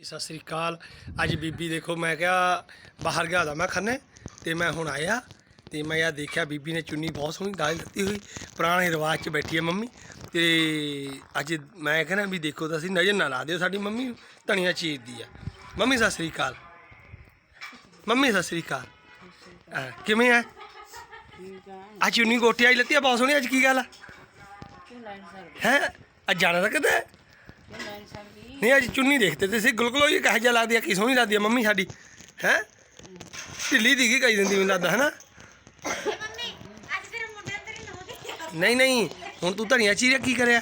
ਸਤਿ ਸ੍ਰੀ ਅਕਾਲ। ਅੱਜ ਬੀਬੀ ਦੇਖੋ ਮੈਂ ਕਿਹਾ ਬਾਹਰ ਗਿਆ ਦਾ ਮੈਂ ਖੰਨੇ ਤੇ ਮੈਂ ਹੁਣ ਆਇਆ ਤੇ ਮੈਂ ਆ ਦੇਖਿਆ ਬੀਬੀ ਨੇ ਚੁੰਨੀ ਬਹੁਤ ਸੋਹਣੀ ਡਾਲ ਦਿੱਤੀ ਹੋਈ ਪੁਰਾਣੇ ਰਿਵਾਜ 'ਚ ਬੈਠੀ ਹੈ ਮੰਮੀ ਤੇ ਅੱਜ ਮੈਂ ਕਹਿੰਦਾ ਵੀ ਦੇਖੋ ਤਾਂ ਅਸੀਂ ਨਜ਼ਰ ਨਾ ਲਾ ਦਿਓ ਸਾਡੀ ਮੰਮੀ ਧਣੀਆਂ ਚੀਰਦੀ ਆ। ਮੰਮੀ ਸਤਿ ਸ੍ਰੀ ਅਕਾਲ। ਮੰਮੀ ਸਤਿ ਸ੍ਰੀ ਅਕਾਲ। ਅਹ ਕਿਵੇਂ ਆ ਆ ਚੁੰਨੀ ਗੋਟੀ ਆਈ ਲੱਤੀ ਆ ਬਹੁਤ ਸੋਹਣੀ ਅੱਜ ਕੀ ਗੱਲ ਆ? ਹੈ? ਅੱਜ ਜਾਣਾ ਤਾਂ ਕਿਤੇ? ਨਹੀਂ ਅੱਜ ਚੁੰਨੀ ਦੇਖਦੇ ਤੇ ਸੀ। ਗੁਲਗੁਲੋ ਇਹ ਕਹੇ ਜਿਹਾ ਲੱਗਦੀ ਆ, ਕੀ ਸੋਹਣੀ ਲੱਗਦੀ ਆ ਮੰਮੀ ਸਾਡੀ, ਹੈ? ਢਿੱਲੀ ਦੀ ਕੀ ਕਹੀ ਦਿੰਦੀ ਮੈਨੂੰ ਲੱਗਦਾ ਹੈ ਨਹੀਂ ਨਹੀਂ, ਹੁਣ ਤੂੰ ਧਨੀਆ ਚੀਰਿਆ, ਕੀ ਕਰਿਆ?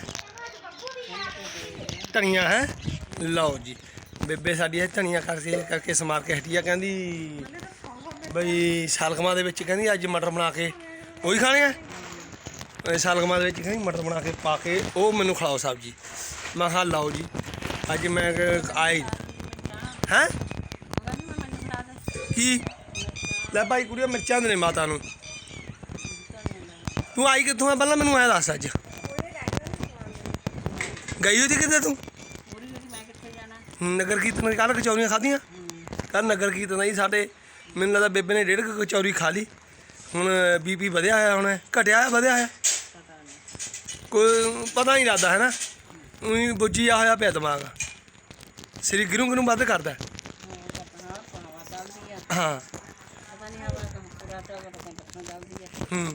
ਧਨੀਆ, ਹੈ? ਲਓ ਜੀ, ਬੇਬੇ ਸਾਡੀ ਇਹ ਧਨੀਆ ਕਰਕੇ ਕਰਕੇ ਸਮਾਰ ਕੇ ਹਟੀਆ, ਕਹਿੰਦੀ ਬਈ ਸਾਲਗਮਾ ਦੇ ਵਿੱਚ, ਕਹਿੰਦੀ ਅੱਜ ਮਟਰ ਬਣਾ ਕੇ, ਉਹੀ ਖਾਣੇ ਆ? ਇਹ ਦੇ ਵਿੱਚ, ਕਹਿੰਦੀ ਮਟਰ ਬਣਾ ਕੇ ਪਾ ਕੇ, ਉਹ ਮੈਨੂੰ ਖਿਲਾਓ ਸਬਜੀ। ਮੈਂ ਕਿਹਾ, ਲਓ ਜੀ, ਅੱਜ ਮੈਂ ਕ- ਆਈ ਹੈ? ਕੀ? ਲੈ ਭਾਈ ਕੁੜੀਆਂ ਮਿਰਚਾਂ ਦੇ ਨੇ ਮਾਤਾ ਨੂੰ। ਤੂੰ ਆਈ ਕਿੱਥੋਂ ਆ? ਪਹਿਲਾਂ ਮੈਨੂੰ ਐ ਦੱਸ ਅੱਜ। ਗਈ ਹੋਈ ਸੀ ਕਿਤੇ ਤੂੰ? ਨਗਰ ਕੀਰਤਨ ਕੱਲ੍ਹ ਕਚੌਰੀਆਂ ਖਾਧੀਆਂ? ਕੱਲ ਨਗਰ ਕੀਰਤਨ ਆਈ ਸਾਡੇ। ਮੈਨੂੰ ਲੱਗਦਾ ਬੇਬੇ ਨੇ ਡੇਢ ਕੁ ਕਚੌਰੀ ਖਾ ਲਈ। ਹੁਣ ਬੀਪੀ ਵਧਿਆ ਹੋਇਆ ਹੁਣ। ਘਟਿਆ ਹੋਇਆ ਵਧਿਆ ਹੋਇਆ? ਕੋਈ ਪਤਾ ਨਹੀਂ ਲੱਗਦਾ, ਹੈ ਨਾ? ਉਹੀ ਬੁੱਝਿਆ ਹੋਇਆ ਪਿਆ ਦਿਮਾਗ। ਸ੍ਰੀ ਗਿਰੂ ਗਿਰੂ ਵੱਧ ਕਰਦਾ। ਹਾਂ। ਆ ਹਾਂ।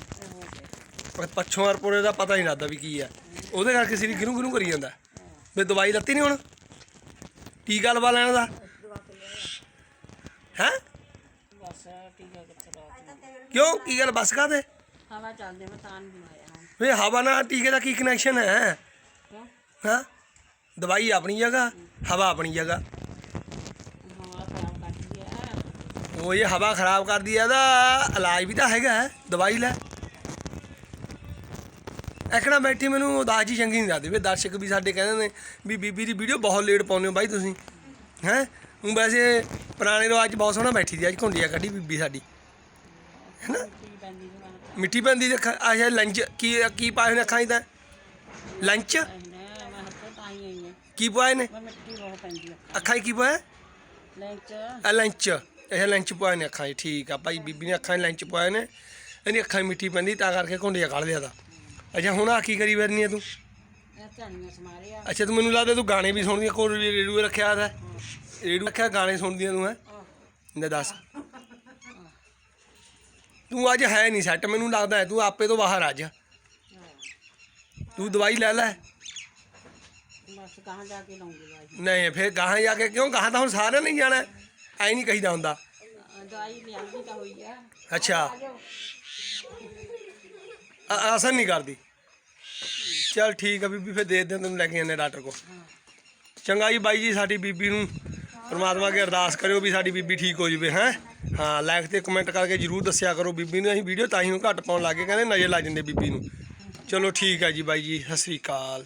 ਪੂਰਾ ਆ ਪੱਛੋਂ ਅਰਪੋਰੇ ਦਾ ਪਤਾ ਨਹੀਂ ਲੱਗਦਾ ਵੀ ਕੀ ਆ। ਉਹਦੇ ਕਰਕੇ ਸ੍ਰੀ ਗਿਰੂ ਗਿਰੂ ਕਰੀ ਜਾਂਦਾ। ਵੀ ਦਵਾਈ ਲੱਤੀ ਨਹੀਂ ਹੁਣ? ਟੀਕਾ ਲਵਾ ਲੈਣ ਦਾ? ਹੈ? ਕਿਉਂ? ਕੀ ਗੱਲ ਬਸ ਕਾ ਦੇ ਹਵਾ ਚੱਲਦੀ ਮੈਂ ਤਾਂ ਨਹੀਂ ਆਇਆ ਵੇ ਹਵਾ ਨਾਲ ਟੀਕੇ ਦਾ ਕੀ ਕਨੈਕਸ਼ਨ ਹੈ? ਹਾਂ? ਦਵਾਈ ਆਪਣੀ ਜਗ੍ਹਾ, ਹਵਾ ਆਪਣੀ ਜਗ੍ਹਾ। ਉਹ ਇਹ ਹਵਾ ਖਰਾਬ ਕਰਦੀ ਹੈ ਇਹਦਾ ਇਲਾਜ ਵੀ ਤਾਂ ਹੈਗਾ ਦਵਾਈ ਲੈ। ਐਕਣਾ ਬੈਠੀ ਮੈਨੂੰ ਉਦਾਸ ਜੀ ਚੰਗੀ ਨਹੀਂ ਲੱਗਦੀ ਵੀ ਦਰਸ਼ਕ ਵੀ ਸਾਡੇ ਕਹਿੰਦੇ ਨੇ ਵੀ ਬੀਬੀ ਦੀ ਵੀਡੀਓ ਬਹੁਤ ਲੇਟ ਪਾਉਂਦੇ ਹੋ ਬਾਈ ਤੁਸੀਂ, ਹੈ? ਉਹ ਵੈਸੇ ਪੁਰਾਣੇ ਰਿਵਾਜ ਬਹੁਤ ਸੋਹਣਾ ਬੈਠੀ ਦੀ ਅੱਜ ਘੁੰਡੀਆਂ ਕੱਢੀ ਬੀਬੀ ਸਾਡੀ। ਹੈਨਾ? ਕੀ ਪੈਂਦੀ ਨੂੰ ਮੈਂ ਮਿੱਟੀ ਪੈਂਦੀ ਤੇ ਲੰਚ ਕੀ ਕੀ ਪਾਏ ਨੇ ਅੱਖਾਂ 'ਚ ਤਾਂ? ਲੰਚ ਕਹਿੰਦਾ ਮੈਂ ਹੱਥੋਂ ਤਾਂ ਹੀ ਆਈ ਆ ਕੀ ਪਾਏ ਨੇ? ਮਿੱਟੀ ਬਹੁਤ ਪੈਂਦੀ ਆ। ਅੱਖਾਂ 'ਚ ਕੀ ਪਾਇਆ ਲੈਂਚ। ਆ ਲੰਚ। ਇਹ ਲੰਚ ਪਾਏ ਨੇ ਅੱਖਾਂ 'ਚ ਠੀਕ ਆ। ਭਾਈ ਬੀਬੀ ਨੇ ਅੱਖਾਂ 'ਚ ਲੰਚ ਪਾਏ ਨੇ। ਇਹਦੀ ਅੱਖਾਂ 'ਚ ਮਿੱਟੀ ਪੈਂਦੀ ਤਾਂ ਕਰਕੇ ਘੁੰਡੀਆਂ ਕੱਢ ਲਿਆ ਦਾ ਅੱਛਾ ਹੁਣ ਆ ਕੀ ਕਰੀ ਫਿਰਨੀ ਆ ਤੂੰ? ਇਹ ਧਣੀਆਂ ਸਮਾਰੇ ਆ ਅੱਛਾ ਤੂੰ ਮੈਨੂੰ ਲੱਗਦਾ ਤੂੰ ਗਾਣੇ ਵੀ ਸੁਣਦੀ ਆ ਕੋਲ ਰੇਡੀਓ ਰੱਖਿਆ ਹੈ ਰੇਡੀਓ ਰੱਖਿਆ ਗਾਣੇ ਸੁਣਦੀਆਂ ਤੂੰ ਹੈ? ਲੈ ਦੱਸ। ਤੂੰ ਅੱਜ ਹੈ ਨਹੀਂ ਸੈੱਟ ਮੈਨੂੰ ਲੱਗਦਾ ਹੈ ਤੂੰ ਆਪੇ ਤੋਂ ਬਾਹਰ ਆ ਜਾ। ਤੂੰ ਦਵਾਈ ਲੈ ਲੈ। ਬਸ ਕਹਾਂ ਜਾ ਕੇ ਲਾਉਂਗੀ ਦਵਾਈ। ਨਹੀਂ ਫਿਰ ਗਾਹਾਂ ਜਾ ਕੇ ਕਿਉਂ? ਗਾਹਾਂ ਤਾਂ ਹੁਣ ਸਾਰਿਆਂ ਨੇ ਹੀ ਜਾਣਾ। ਐ ਨਹੀਂ ਕਹੀਦਾ ਹੁੰਦਾ। ਅ, ਦਵਾਈ ਲਿਆਂਦੀ ਤਾਂ ਹੋਈ ਆ। ਅੱਛਾ। ਆ ਜਾਓ। ਅ- ਅਸਰ ਨਹੀਂ ਕਰਦੀ। ਚਲ ਠੀਕ ਆ ਬੀਬੀ ਫਿਰ ਦੇ ਦੇ ਤੈਨੂੰ ਲੈ ਕੇ ਜਾਂਦੇ ਡਾਕਟਰ ਕੋ ਚੰਗਾ ਜੀ ਬਾਈ ਜੀ ਸਾਡੀ ਬੀਬੀ ਨੂੰ ਪ੍ਰਮਾਤਮਾ ਅੱਗੇ ਅਰਦਾਸ ਕਰਿਓ ਵੀ ਸਾਡੀ ਬੀਬੀ ਠੀਕ ਹੋ ਜਵੇ ਹੈ? ਹਾਂ ਲਾਈਕ ਤੇ ਕਮੈਂਟ ਕਰਕੇ ਜਰੂਰ ਦੱਸਿਆ ਕਰੋ ਬੀਬੀ ਨੂੰ। ਅਸੀਂ ਵੀਡੀਓ ਤਾਂ ਹੀ ਨੂੰ ਘੱਟ ਪਾਉਣ ਲੱਗੇ ਕਹਿੰਦੇ ਨਜ਼ਰ ਲੱਗ ਜਾਂਦੇ ਬੀਬੀ ਨੂੰ। ਚਲੋ ਠੀਕ ਆ ਜੀ ਬਾਈ ਜੀ ਸਤਿ ਸ੍ਰੀ ਅਕਾਲ।